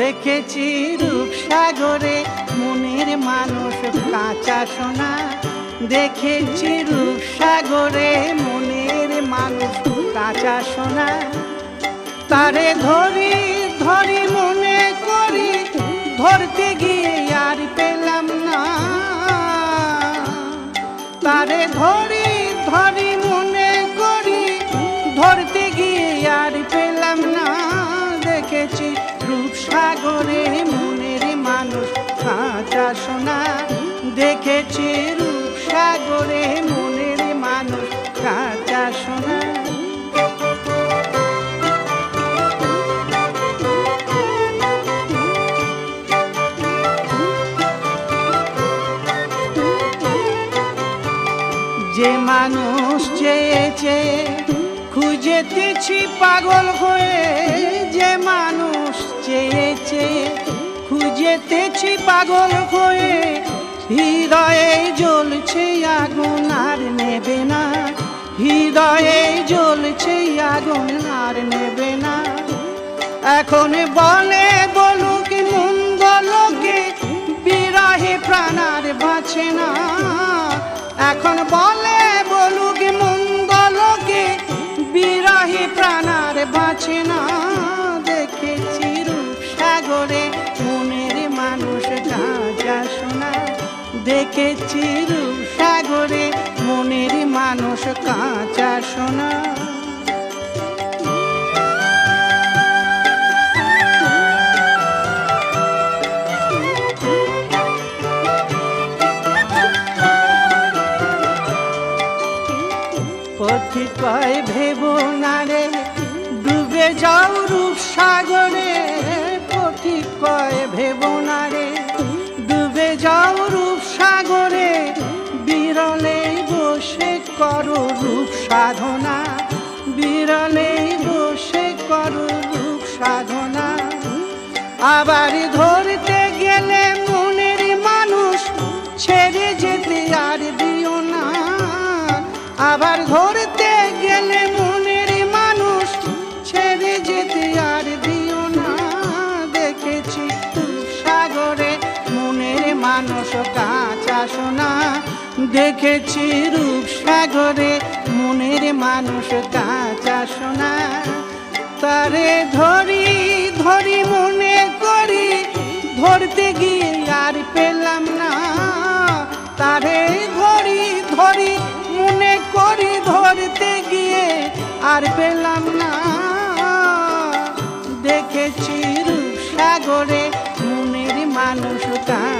দেখেছি রূপসাগরে মনের মানুষ কাঁচা সোনা। দেখেছি রূপসাগরে মনের মানুষ কাঁচা সোনা। তারে ধরি ধরি মনে করি, ধরতে গিয়ে আর পেলাম না। তারে ধরি কাঁচা সোনা দেখেছি রূপসাগরে মনের মানুষ কাঁচা সোনা। যে মানুষ চেয়েছে খুঁজেতেছি পাগল হয়ে খুঁজেতেছি পাগল হয়ে, হৃদয়ে জ্বলছে আগুন আর নেবে না। হৃদয়ে জ্বলছে আগুন আর নেবে না। এখন বলে বলুক মন্দ লোকে বিরহে প্রাণ আর বাঁচে না। এখন বলে বলুক মন্দ লোকে বিরহে প্রাণ আর বাঁচে না। দেখেছি রূপসাগরে মনের মানুষ কাঁচা সোনা। পথি কয় ভেব না রে, ডুবে যাও রূপ সাগরে পথি কয় ভেব না রে রূপ সাধনা বিরলে বসে করো রূপ সাধনা আবার ধরতে গেলে মনের মানুষ ছেড়ে যেতে আর দিও না। আবার ধরতে গেলে মনের মানুষ ছেড়ে যেতে আর দিও না। দেখেছি সাগরে মনের মানুষ কাঁচা সোনা। দেখেছি রূপ সাগরে মনের মানুষ কাঁচা সোনা। তারে ধরি ধরি মনে করি, ধরতে গিয়ে আর পেলাম না। তারে ধরি ধরি মনে করি, ধরতে গিয়ে আর পেলাম না। দেখেছি রূপসাগরে মনের মানুষ কাঁচা